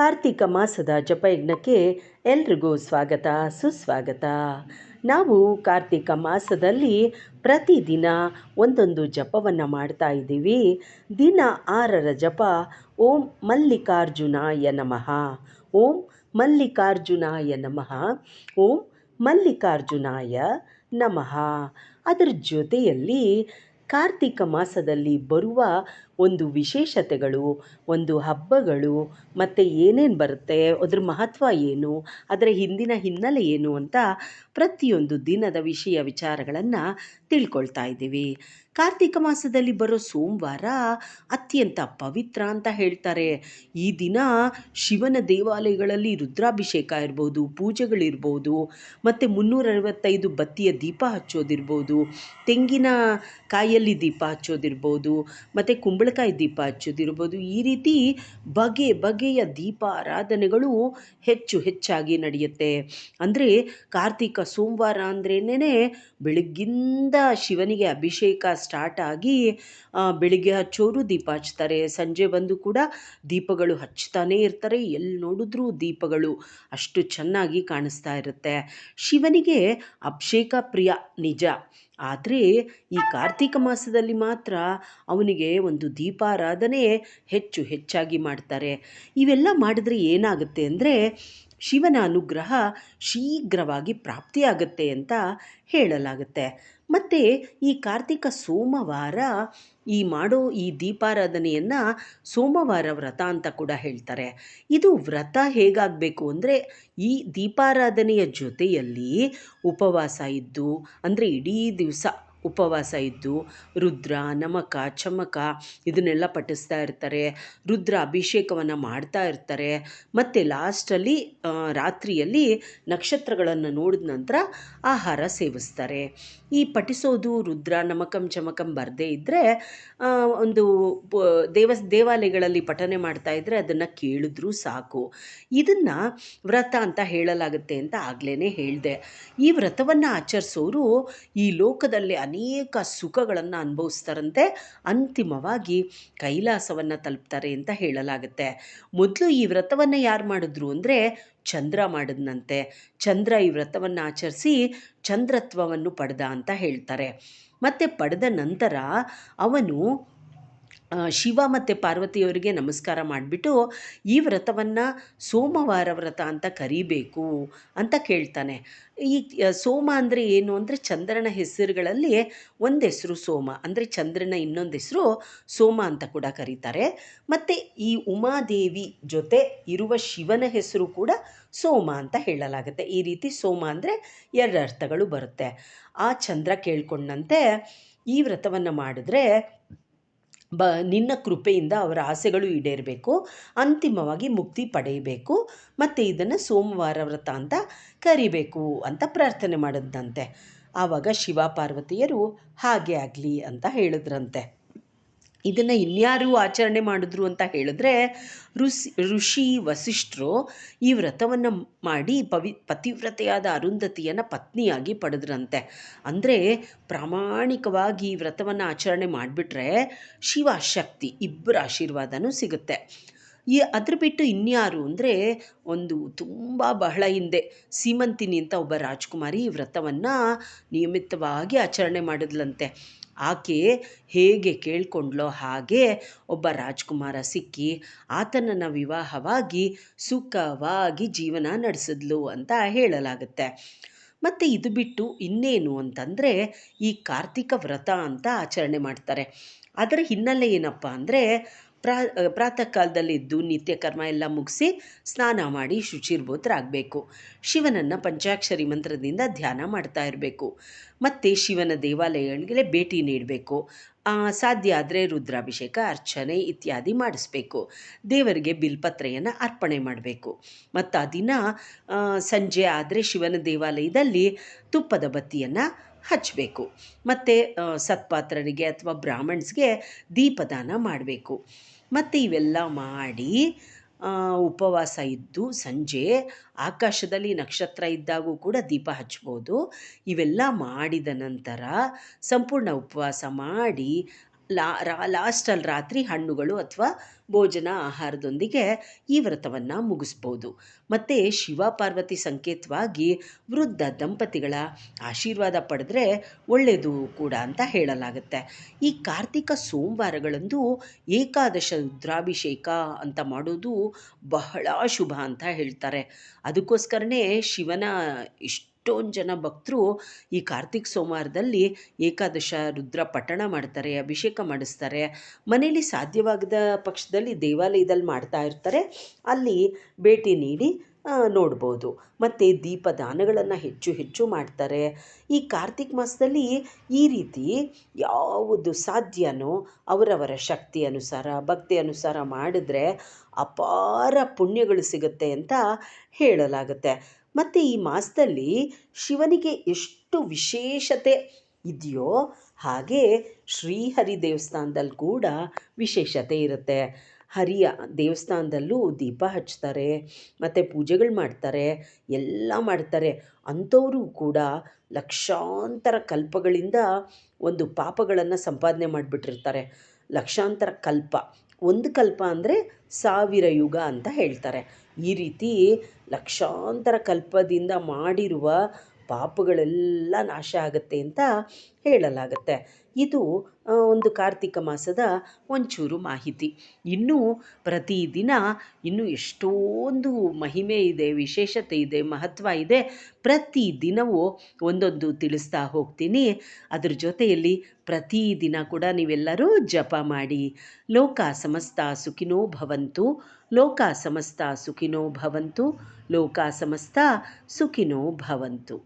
ಕಾರ್ತಿಕ ಮಾಸದ ಜಪಯಜ್ಞಕ್ಕೆ ಎಲ್ರಿಗೂ ಸ್ವಾಗತ, ಸುಸ್ವಾಗತ. ನಾವು ಕಾರ್ತಿಕ ಮಾಸದಲ್ಲಿ ಪ್ರತಿದಿನ ಒಂದೊಂದು ಜಪವನ್ನು ಮಾಡ್ತಾ ಇದ್ದೀವಿ. ದಿನ ಆರರ ಜಪ, ಓಂ ಮಲ್ಲಿಕಾರ್ಜುನಾಯ ನಮಃ. ಓಂ ಮಲ್ಲಿಕಾರ್ಜುನಾಯ ನಮಃ. ಓಂ ಮಲ್ಲಿಕಾರ್ಜುನಾಯ ನಮಃ. ಅದರ ಜೊತೆಯಲ್ಲಿ ಕಾರ್ತಿಕ ಮಾಸದಲ್ಲಿ ಬರುವ ಒಂದು ವಿಶೇಷತೆಗಳು, ಒಂದು ಹಬ್ಬಗಳು, ಮತ್ತು ಏನೇನು ಬರುತ್ತೆ, ಅದ್ರ ಮಹತ್ವ ಏನು, ಅದರ ಹಿಂದಿನ ಹಿನ್ನೆಲೆ ಏನು ಅಂತ ಪ್ರತಿಯೊಂದು ದಿನದ ವಿಷಯ ವಿಚಾರಗಳನ್ನು ತಿಳ್ಕೊಳ್ತಾ ಇದ್ದೀವಿ. ಕಾರ್ತಿಕ ಮಾಸದಲ್ಲಿ ಬರೋ ಸೋಮವಾರ ಅತ್ಯಂತ ಪವಿತ್ರ ಅಂತ ಹೇಳ್ತಾರೆ. ಈ ದಿನ ಶಿವನ ದೇವಾಲಯಗಳಲ್ಲಿ ರುದ್ರಾಭಿಷೇಕ ಇರ್ಬೋದು, ಪೂಜೆಗಳಿರ್ಬೋದು, ಮತ್ತು ಮುನ್ನೂರ ಅರವತ್ತೈದು ಬತ್ತಿಯ ದೀಪ ಹಚ್ಚೋದಿರ್ಬೋದು, ತೆಂಗಿನ ಕಾಯಲ್ಲಿ ದೀಪ ಹಚ್ಚೋದಿರ್ಬೋದು, ಮತ್ತು ಕುಂಬಳಕಾಯಿ ದೀಪ ಹಚ್ಚೋದಿರ್ಬೋದು, ಈ ರೀತಿ ಬಗೆ ಬಗೆಯ ದೀಪ ಆರಾಧನೆಗಳು ಹೆಚ್ಚು ಹೆಚ್ಚಾಗಿ ನಡೆಯುತ್ತೆ. ಅಂದರೆ ಕಾರ್ತಿಕ ಸೋಮವಾರ ಅಂದ್ರೇನೆ ಬೆಳಗ್ಗಿಂದ ಶಿವನಿಗೆ ಅಭಿಷೇಕ ಸ್ಟಾರ್ಟ್ ಆಗಿ ಬೆಳಿಗ್ಗೆ ಹಚ್ಚೋರು ದೀಪ ಹಚ್ತಾರೆ. ಸಂಜೆ ಬಂದು ಕೂಡ ದೀಪಗಳು ಹಚ್ತಾನೇ ಇರ್ತಾರೆ. ಎಲ್ಲಿ ನೋಡಿದ್ರೂ ದೀಪಗಳು ಅಷ್ಟು ಚೆನ್ನಾಗಿ ಕಾಣಿಸ್ತಾ ಇರುತ್ತೆ. ಶಿವನಿಗೆ ಅಭಿಷೇಕ ಪ್ರಿಯ ನಿಜ. ಆದರೆ ಈ ಕಾರ್ತಿಕ ಮಾಸದಲ್ಲಿ ಮಾತ್ರ ಅವನಿಗೆ ಒಂದು ದೀಪಾರಾಧನೆ ಹೆಚ್ಚು ಹೆಚ್ಚಾಗಿ ಮಾಡ್ತಾರೆ. ಇವೆಲ್ಲ ಮಾಡಿದ್ರೆ ಏನಾಗುತ್ತೆ ಅಂದರೆ ಶಿವನ ಅನುಗ್ರಹ ಶೀಘ್ರವಾಗಿ ಪ್ರಾಪ್ತಿಯಾಗುತ್ತೆ ಅಂತ ಹೇಳಲಾಗುತ್ತೆ. ಮತ್ತು ಈ ಕಾರ್ತಿಕ ಸೋಮವಾರ ಈ ಮಾಡೋ ಈ ದೀಪಾರಾಧನೆಯನ್ನು ಸೋಮವಾರ ವ್ರತ ಅಂತ ಕೂಡ ಹೇಳ್ತಾರೆ. ಇದು ವ್ರತ ಹೇಗಾಗಬೇಕು ಅಂದರೆ ಈ ದೀಪಾರಾಧನೆಯ ಜೊತೆಯಲ್ಲಿ ಉಪವಾಸ ಇದ್ದು ಅಂದರೆ ಇಡೀ ದಿವಸ ಉಪವಾಸ ಇದ್ದು ರುದ್ರ, ನಮಕ, ಚಮಕ ಇದನ್ನೆಲ್ಲ ಪಠಿಸ್ತಾ ಇರ್ತಾರೆ. ರುದ್ರ ಅಭಿಷೇಕವನ್ನು ಮಾಡ್ತಾ ಇರ್ತಾರೆ. ಮತ್ತು ಲಾಸ್ಟಲ್ಲಿ ರಾತ್ರಿಯಲ್ಲಿ ನಕ್ಷತ್ರಗಳನ್ನು ನೋಡಿದ ನಂತರ ಆಹಾರ ಸೇವಿಸ್ತಾರೆ. ಈ ಪಠಿಸೋದು ರುದ್ರ, ನಮಕಂ, ಚಮಕಂ ಬರದೇ ಇದ್ದರೆ ಒಂದು ದೇವ, ದೇವಾಲಯಗಳಲ್ಲಿ ಪಠನೆ ಮಾಡ್ತಾ ಇದ್ದರೆ ಅದನ್ನು ಕೇಳಿದ್ರೂ ಸಾಕು. ಇದನ್ನು ವ್ರತ ಅಂತ ಹೇಳಲಾಗುತ್ತೆ ಅಂತ ಆಗ್ಲೇ ಹೇಳಿದೆ. ಈ ವ್ರತವನ್ನು ಆಚರಿಸೋರು ಈ ಲೋಕದಲ್ಲಿ ಅನೇಕ ಸುಖಗಳನ್ನು ಅನುಭವಿಸ್ತಾರಂತೆ ಅಂತಿಮವಾಗಿ ಕೈಲಾಸವನ್ನು ತಲುಪ್ತಾರೆ ಅಂತ ಹೇಳಲಾಗುತ್ತೆ. ಮೊದಲು ಈ ವ್ರತವನ್ನು ಯಾರು ಮಾಡಿದ್ರು ಅಂದರೆ ಚಂದ್ರ ಮಾಡಿದ್ನಂತೆ. ಚಂದ್ರ ಈ ವ್ರತವನ್ನು ಆಚರಿಸಿ ಚಂದ್ರತ್ವವನ್ನು ಪಡೆದ ಅಂತ ಹೇಳ್ತಾರೆ. ಮತ್ತು ಪಡೆದ ನಂತರ ಅವನು ಶಿವ ಮತ್ತು ಪಾರ್ವತಿಯವರಿಗೆ ನಮಸ್ಕಾರ ಮಾಡಿಬಿಟ್ಟು ಈ ವ್ರತವನ್ನು ಸೋಮವಾರ ವ್ರತ ಅಂತ ಕರಿಬೇಕು ಅಂತ ಕೇಳ್ತಾನೆ. ಈ ಸೋಮ ಅಂದರೆ ಏನು? ಅಂದರೆ ಚಂದ್ರನ ಹೆಸರುಗಳಲ್ಲಿ ಒಂದು ಹೆಸರು ಸೋಮ, ಅಂದರೆ ಚಂದ್ರನ ಇನ್ನೊಂದು ಹೆಸರು ಸೋಮ ಅಂತ ಕೂಡ ಕರೀತಾರೆ. ಮತ್ತು ಈ ಉಮಾದೇವಿ ಜೊತೆ ಇರುವ ಶಿವನ ಹೆಸರು ಕೂಡ ಸೋಮ ಅಂತ ಹೇಳಲಾಗುತ್ತೆ. ಈ ರೀತಿ ಸೋಮ ಅಂದರೆ ಎರಡು ಅರ್ಥಗಳು ಬರುತ್ತೆ. ಆ ಚಂದ್ರ ಕೇಳ್ಕೊಂಡಂತೆ ಈ ವ್ರತವನ್ನು ಮಾಡಿದ್ರೆ ಬ, ನಿನ್ನ ಕೃಪೆಯಿಂದ ಅವರ ಆಸೆಗಳು ಈಡೇರಬೇಕು, ಅಂತಿಮವಾಗಿ ಮುಕ್ತಿ ಪಡೆಯಬೇಕು, ಮತ್ತು ಇದನ್ನು ಸೋಮವಾರ ವ್ರತ ಅಂತ ಕರಿಬೇಕು ಅಂತ ಪ್ರಾರ್ಥನೆ ಮಾಡಿದಂತೆ ಆವಾಗ ಶಿವ ಪಾರ್ವತಿಯರು ಹಾಗೆ ಆಗಲಿ ಅಂತ ಹೇಳಿದ್ರಂತೆ. ಇದನ್ನು ಇನ್ಯಾರು ಆಚರಣೆ ಮಾಡಿದ್ರು ಅಂತ ಹೇಳಿದ್ರೆ ಋಷಿ ಋಷಿ ವಸಿಷ್ಠರು ಈ ವ್ರತವನ್ನು ಮಾಡಿ ಪವಿ, ಪತಿವ್ರತೆಯಾದ ಅರುಂಧತಿಯನ್ನು ಪತ್ನಿಯಾಗಿ ಪಡೆದ್ರಂತೆ. ಅಂದರೆ ಪ್ರಾಮಾಣಿಕವಾಗಿ ಈ ವ್ರತವನ್ನು ಆಚರಣೆ ಮಾಡಿಬಿಟ್ರೆ ಶಿವ ಶಕ್ತಿ ಇಬ್ಬರ ಆಶೀರ್ವಾದನೂ ಸಿಗುತ್ತೆ. ಈ ಅದ್ರ ಬಿಟ್ಟು ಇನ್ಯಾರು ಅಂದರೆ ಒಂದು ತುಂಬ ಬಹಳ ಹಿಂದೆ ಸೀಮಂತಿನಿ ಅಂತ ಒಬ್ಬ ರಾಜ್ಕುಮಾರಿ ಈ ವ್ರತವನ್ನು ನಿಯಮಿತವಾಗಿ ಆಚರಣೆ ಮಾಡಿದ್ಲಂತೆ. ಆಕೆ ಹೇಗೆ ಕೇಳ್ಕೊಂಡ್ಲೋ ಹಾಗೆ ಒಬ್ಬ ರಾಜ್ಕುಮಾರ ಸಿಕ್ಕಿ ಆತನನ್ನು ವಿವಾಹವಾಗಿ, ಸುಖವಾಗಿ ಜೀವನ ನಡೆಸಿದ್ಲು ಅಂತ ಹೇಳಲಾಗುತ್ತೆ. ಮತ್ತು ಇದು ಬಿಟ್ಟು ಇನ್ನೇನು ಅಂತಂದರೆ ಈ ಕಾರ್ತಿಕ ವ್ರತ ಅಂತ ಆಚರಣೆ ಮಾಡ್ತಾರೆ. ಅದರ ಹಿನ್ನೆಲೆ ಏನಪ್ಪ ಅಂದರೆ ಪ್ರಾ ಪ್ರಾತಃ ಕಾಲದಲ್ಲಿ ಎದ್ದು ನಿತ್ಯ ಕರ್ಮ ಎಲ್ಲ ಮುಗಿಸಿ ಸ್ನಾನ ಮಾಡಿ ಶುಚಿರ್ಭೂತರಾಗಬೇಕು. ಶಿವನನ್ನು ಪಂಚಾಕ್ಷರಿ ಮಂತ್ರದಿಂದ ಧ್ಯಾನ ಮಾಡ್ತಾ ಇರಬೇಕು. ಮತ್ತು ಶಿವನ ದೇವಾಲಯಗಳಿಗೆ ಭೇಟಿ ನೀಡಬೇಕು. ಸಾಧ್ಯ ಆದರೆ ರುದ್ರಾಭಿಷೇಕ, ಅರ್ಚನೆ ಇತ್ಯಾದಿ ಮಾಡಿಸ್ಬೇಕು. ದೇವರಿಗೆ ಬಿಲ್ಪತ್ರೆಯನ್ನು ಅರ್ಪಣೆ ಮಾಡಬೇಕು. ಮತ್ತು ಆ ದಿನ ಸಂಜೆ ಆದರೆ ಶಿವನ ದೇವಾಲಯದಲ್ಲಿ ತುಪ್ಪದ ಬತ್ತಿಯನ್ನು ಹಚ್ಚಬೇಕು ಮತ್ತು ಸತ್ಪಾತ್ರರಿಗೆ ಅಥವಾ ಬ್ರಾಹ್ಮಣ್ಸ್ಗೆ ದೀಪದಾನ ಮಾಡಬೇಕು. ಮತ್ತು ಇವೆಲ್ಲ ಮಾಡಿ ಉಪವಾಸ ಇದ್ದು ಸಂಜೆ ಆಕಾಶದಲ್ಲಿ ನಕ್ಷತ್ರ ಇದ್ದಾಗೂ ಕೂಡ ದೀಪ ಹಚ್ಬೋದು. ಇವೆಲ್ಲ ಮಾಡಿದ ನಂತರ ಸಂಪೂರ್ಣ ಉಪವಾಸ ಮಾಡಿ ಲಾ, ರಾ ಲಾಸ್ಟಲ್ಲಿ ರಾತ್ರಿ ಹಣ್ಣುಗಳು ಅಥವಾ ಭೋಜನ ಆಹಾರದೊಂದಿಗೆ ಈ ವ್ರತವನ್ನು ಮುಗಿಸ್ಬೋದು. ಮತ್ತು ಶಿವ ಪಾರ್ವತಿ ಸಂಕೇತವಾಗಿ ವೃದ್ಧ ದಂಪತಿಗಳ ಆಶೀರ್ವಾದ ಪಡೆದ್ರೆ ಒಳ್ಳೆಯದು ಕೂಡ ಅಂತ ಹೇಳಲಾಗುತ್ತೆ. ಈ ಕಾರ್ತಿಕ ಸೋಮವಾರಗಳಂದು ಏಕಾದಶ ರುದ್ರಾಭಿಷೇಕ ಅಂತ ಮಾಡೋದು ಬಹಳ ಶುಭ ಅಂತ ಹೇಳ್ತಾರೆ. ಅದಕ್ಕೋಸ್ಕರನೇ ಶಿವನ ಎಷ್ಟೊಂದು ಜನ ಭಕ್ತರು ಈ ಕಾರ್ತಿಕ್ ಸೋಮವಾರದಲ್ಲಿ ಏಕಾದಶ ರುದ್ರ ಪಠಣ ಮಾಡ್ತಾರೆ, ಅಭಿಷೇಕ ಮಾಡಿಸ್ತಾರೆ. ಮನೇಲಿ ಸಾಧ್ಯವಾಗದ ಪಕ್ಷದಲ್ಲಿ ದೇವಾಲಯದಲ್ಲಿ ಮಾಡ್ತಾ ಇರ್ತಾರೆ. ಅಲ್ಲಿ ಭೇಟಿ ನೀಡಿ ನೋಡ್ಬೋದು. ಮತ್ತು ದೀಪದಾನಗಳನ್ನು ಹೆಚ್ಚು ಹೆಚ್ಚು ಮಾಡ್ತಾರೆ. ಈ ಕಾರ್ತಿಕ್ ಮಾಸದಲ್ಲಿ ಈ ರೀತಿ ಯಾವುದು ಸಾಧ್ಯನೋ ಅವರವರ ಶಕ್ತಿ ಅನುಸಾರ, ಭಕ್ತಿ ಅನುಸಾರ ಮಾಡಿದ್ರೆ ಅಪಾರ ಪುಣ್ಯಗಳು ಸಿಗುತ್ತೆ ಅಂತ ಹೇಳಲಾಗುತ್ತೆ. ಮತ್ತು ಈ ಮಾಸದಲ್ಲಿ ಶಿವನಿಗೆ ಎಷ್ಟು ವಿಶೇಷತೆ ಇದೆಯೋ ಹಾಗೆ ಶ್ರೀಹರಿ ದೇವಸ್ಥಾನದಲ್ಲಿ ಕೂಡ ವಿಶೇಷತೆ ಇರುತ್ತೆ. ಹರಿಯ ದೇವಸ್ಥಾನದಲ್ಲೂ ದೀಪ ಹಚ್ತಾರೆ ಮತ್ತು ಪೂಜೆಗಳು ಮಾಡ್ತಾರೆ, ಎಲ್ಲ ಮಾಡ್ತಾರೆ. ಅಂಥವರು ಕೂಡ ಲಕ್ಷಾಂತರ ಕಲ್ಪಗಳಿಂದ ಒಂದು ಪಾಪಗಳನ್ನು ಸಂಪಾದನೆ ಮಾಡಿಬಿಟ್ಟಿರ್ತಾರೆ. ಲಕ್ಷಾಂತರ ಕಲ್ಪ. ಒಂದು ಕಲ್ಪ ಅಂದರೆ ಸಾವಿರ ಯುಗ ಅಂತ ಹೇಳ್ತಾರೆ. ಈ ರೀತಿ ಲಕ್ಷಾಂತರ ಕಲ್ಪದಿಂದ ಮಾಡಿರುವ ಪಾಪಗಳೆಲ್ಲ ನಾಶ ಆಗುತ್ತೆ ಅಂತ ಹೇಳಲಾಗುತ್ತೆ. ಇದು ಒಂದು ಕಾರ್ತಿಕ ಮಾಸದ ಒಂಚೂರು ಮಾಹಿತಿ. ಇನ್ನೂ ಪ್ರತಿದಿನ ಇನ್ನೂ ಎಷ್ಟೊಂದು ಮಹಿಮೆ ಇದೆ, ವಿಶೇಷತೆ ಇದೆ, ಮಹತ್ವ ಇದೆ ಪ್ರತಿ ದಿನವೂ ಒಂದೊಂದು ತಿಳಿಸ್ತಾ ಹೋಗ್ತೀನಿ. ಅದ್ರ ಜೊತೆಯಲ್ಲಿ ಪ್ರತಿದಿನ ಕೂಡ ನೀವೆಲ್ಲರೂ ಜಪ ಮಾಡಿ. ಲೋಕ ಸಮಸ್ತ ಸುಖಿನೋ ಭವಂತು, ಲೋಕ ಸಮಸ್ತ ಸುಖಿನೋ ಭವಂತು, ಲೋಕ ಸಮಸ್ತ ಸುಖಿನೋ ಭವಂತು.